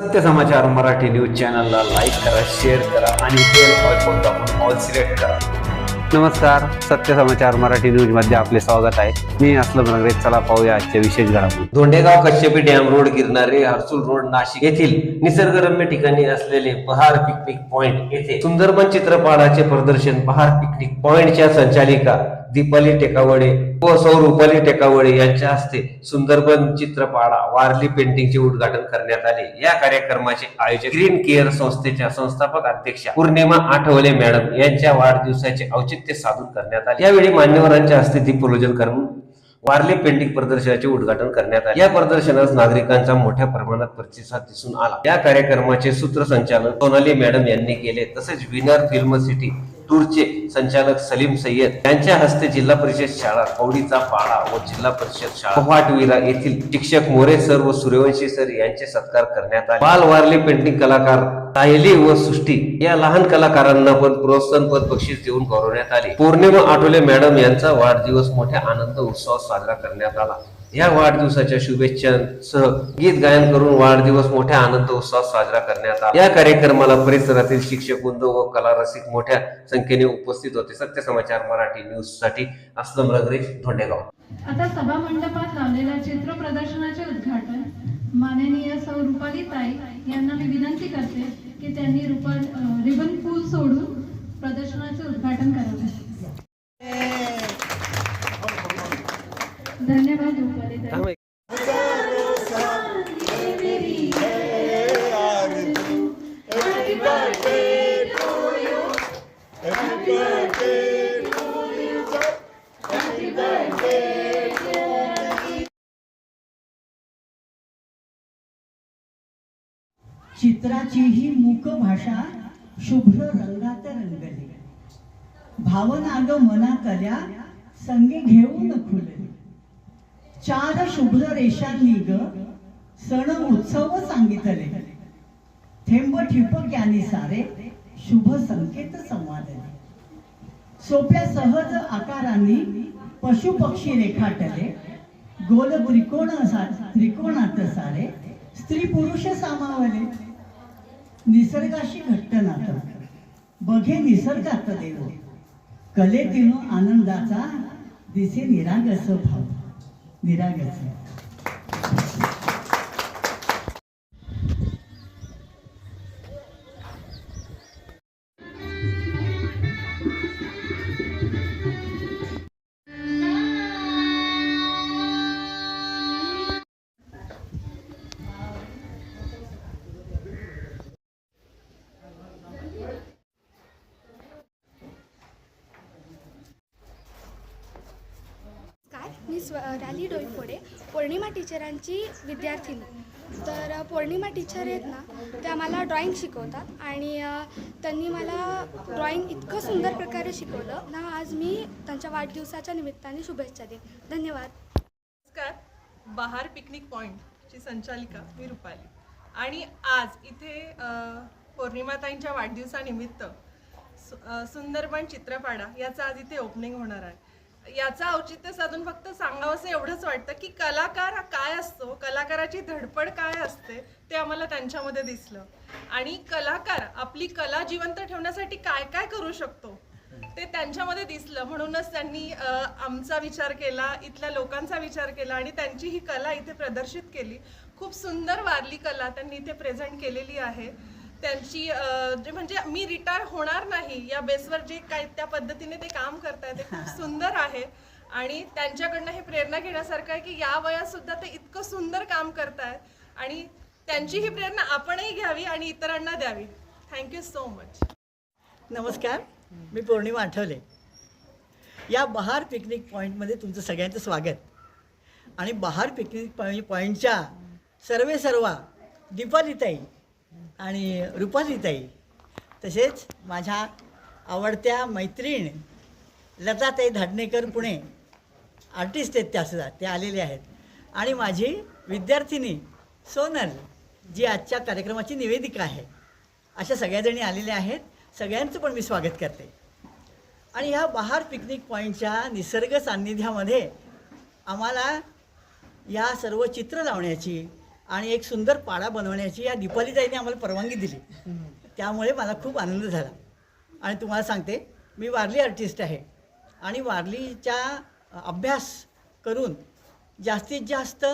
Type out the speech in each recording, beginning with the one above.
सत्य समाचार मराठी न्यूज चॅनलला लाईक करा शेअर करा आणि बेल आयकॉन दाबून ऑल सिलेक्ट करा. नमस्कार सत्य समाचार मराठी न्यूजमध्ये आपले स्वागत आहे. मी असलम नगरे चला पाहूया आजच्या विशेष घडामोडी. Dhondegaon Kashyapi dam road Girnare Harsul road Nashik येथील निसर्गरम्य ठिकाणी असलेले बहार पिकनिक पॉइंट येथे सुंदरबन चित्रपटाचे प्रदर्शन बहार पिकनिक पॉइंटच्या संचालिका दीपाली टेकावडे व सौ रुपाली टेकावडे यांच्या हस्ते सुंदरबन चित्रपाडा वारली पेंटिंगचे उद्घाटन करण्यात आले. या कार्यक्रमाचे आयोजक ग्रीन केअर संस्थेच्या संस्थापक अध्यक्षा पूर्णिमा आठवले मॅडम यांच्या वाढदिवसाचे औचित्य साधून करण्यात आले. यावेळी मान्यवरांच्या हस्ते दीपपूजन करून वारली पेंटिंग प्रदर्शनाचे उद्घाटन करण्यात आले. या प्रदर्शनास नागरिकांचा मोठ्या प्रमाणात प्रतिसाद दिसून आला. या कार्यक्रमाचे सूत्रसंचालन सोनाली मॅडम यांनी केले. तसेच विनर फिल्म सिटी टूरचे संचालक सलीम सय्यद यांच्या हस्ते जिल्हा परिषद शाळा कवडीचा पाडा व जिल्हा परिषद शाळा पहाटविरा येथील शिक्षक मोरे सर व सूर्यवंशी सर यांचे सत्कार करण्यात आले. बाल वारली पेंटिंग कलाकार सायली व सृष्टी या लहान कलाकारांना पण प्रोत्साहन पद बक्षीस देऊन गौरवण्यात आले. पौर्णिमा आठवले मॅडम यांचा वाढदिवस मोठ्या आनंद उत्सवात साजरा करण्यात आला. या वाढदिवसाच्या शुभेच्छांसह गीत गायन करून वाढदिवस मोठ्या आनंद उत्साहात साजरा करण्यात आला. या कार्यक्रमाला परिसरातील शिक्षक वृंद व कला रसिक मोठ्या संख्येने उपस्थित होते. सत्य समाचार मराठी न्यूजसाठी असलम रगरे धोंडेगाव. आता सभा मंडपात लावलेल्या चित्र प्रदर्शनाचे उद्घाटन माननीय सौ रुपाली ताई यांना मी विनंती करते की त्यांनी रुपा रिबन फूल सोडून प्रदर्शनाचे उद्घाटन करावे. चित्राची ही मूक भाषा शुभ्र रंगात रंगली. भावना ग मनातल्या संगे घेऊन खुलली. चार शुभ्र रेषांनी ग सण उत्सव सांगितले. थेंब ठिपक यांनी सारे शुभ संकेत संवादले. सोप्या सहज आकारांनी पशु पक्षी रेखाटले. गोल त्रिकोण त्रिकोणात सारे. स्त्री पुरुष सामावले. निसर्गाशी घट्ट नातं. बघे निसर्गात देव. तिनो आनंदाचा दिसे निरागस भाव. निरागस. स्व रॅली डोईफोडे. पौर्णिमा टीचरांची विद्यार्थिनी. तर पौर्णिमा टीचर आहेत ना त्या मला ड्रॉईंग शिकवतात आणि त्यांनी मला ड्रॉईंग इतकं सुंदर प्रकारे शिकवलं ना आज मी त्यांच्या वाढदिवसाच्या निमित्ताने शुभेच्छा देईन. धन्यवाद. नमस्कार. बहार पिकनिक पॉईंटची संचालिका मी रुपाली. आणि आज इथे पौर्णिमाताईंच्या वाढदिवसानिमित्त सु सुंदरबन चित्रपाडा याचं आज इथे ओपनिंग होणार आहे. याचं औचित्य साधून फक्त सांगावंसं एवढंच वाटतं की कलाकार हा काय असतो कलाकाराची धडपड काय असते ते आम्हाला त्यांच्यामध्ये दिसलं. आणि कलाकार आपली कला जिवंत ठेवण्यासाठी काय काय करू शकतो ते त्यांच्यामध्ये दिसलं. म्हणूनच त्यांनी आमचा विचार केला इथल्या लोकांचा विचार केला आणि त्यांची ही कला इथे प्रदर्शित केली. खूप सुंदर वारली कला त्यांनी इथे प्रेझेंट केलेली आहे. त्यांची जे म्हणजे मी रिटायर होणार नाही या बेसवर जे काय त्या पद्धतीने ते काम करताय ते खूप सुंदर आहे. आणि त्यांच्याकडनं हे प्रेरणा घेण्यासारखं आहे की या वयात सुद्धा ते इतकं सुंदर काम करतायत. आणि त्यांची ही प्रेरणा आपणही घ्यावी आणि इतरांना द्यावी. थँक्यू सो मच नमस्कार. मी पौर्णिमा आठवले. या बहार पिकनिक पॉईंटमध्ये तुमचं सगळ्यांचं स्वागत. आणि बहार पिकनिक पॉईंट पॉईंटच्या सर्वे सर्वा दीपालीताई आणि रुपालीताई तसेच माझ्या आवडत्या मैत्रीण लताताई धाडणेकर पुणे आर्टिस्ट आहेत त्या सुद्धा ते आलेले आहेत. आणि माझी विद्यार्थिनी सोनल जी आजच्या कार्यक्रमाची निवेदिका आहे. अशा सगळ्याजणी आलेल्या आहेत. सगळ्यांचं पण मी स्वागत करते. आणि ह्या बहार पिकनिक पॉईंटच्या निसर्ग सान्निध्यामध्ये आम्हाला या सर्व चित्र लावण्याची आणि एक सुंदर पाडा बनवण्याची या दीपालीताईने आम्हाला परवानगी दिली. त्यामुळे मला खूप आनंद झाला. आणि तुम्हाला सांगते मी वारली आर्टिस्ट आहे. आणि वारलीच्या अभ्यास करून जास्तीत जास्त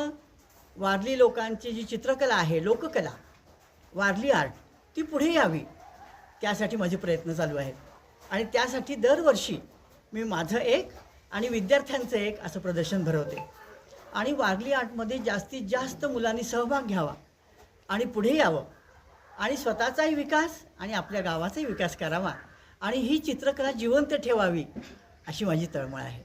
वारली लोकांची जी चित्रकला आहे लोककला वारली आर्ट ती पुढे यावी. त्यासाठी माझे प्रयत्न चालू आहेत. आणि त्यासाठी दरवर्षी मी माझं एक आणि विद्यार्थ्यांचं एक असं प्रदर्शन भरवते. आणि वारली आर्टमध्ये जास्तीत जास्त मुलांनी सहभाग घ्यावा आणि पुढे यावं. आणि स्वतःचाही विकास आणि आपल्या गावाचाही विकास करावा. आणि ही चित्रकला जिवंत ठेवावी अशी माझी तळमळ आहे.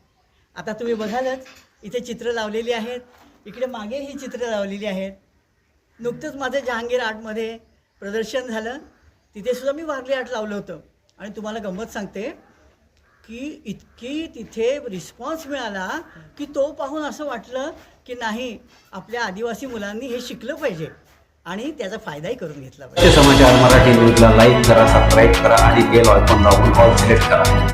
आता तुम्ही बघालच इथे चित्र लावलेली आहेत. इकडे मागे ही चित्र लावलेली आहेत. नुकतंच माझं जहांगीर आर्टमध्ये प्रदर्शन झालं. तिथेसुद्धा मी वारली आर्ट लावलं होतं. आणि तुम्हाला गंमत सांगते की इतकी तिथे रिस्पॉन्स मिळाला की तो पाहून असं वाटलं की नाही आपल्या आदिवासी मुलांनी हे शिकलं पाहिजे आणि त्याचा फायदाही करून घेतला पाहिजे. समाचार मराठी न्यूजला लाईक करा सबस्क्राईब करा आणि बेल आयकॉन दाबून ऑल सिलेक्ट करा.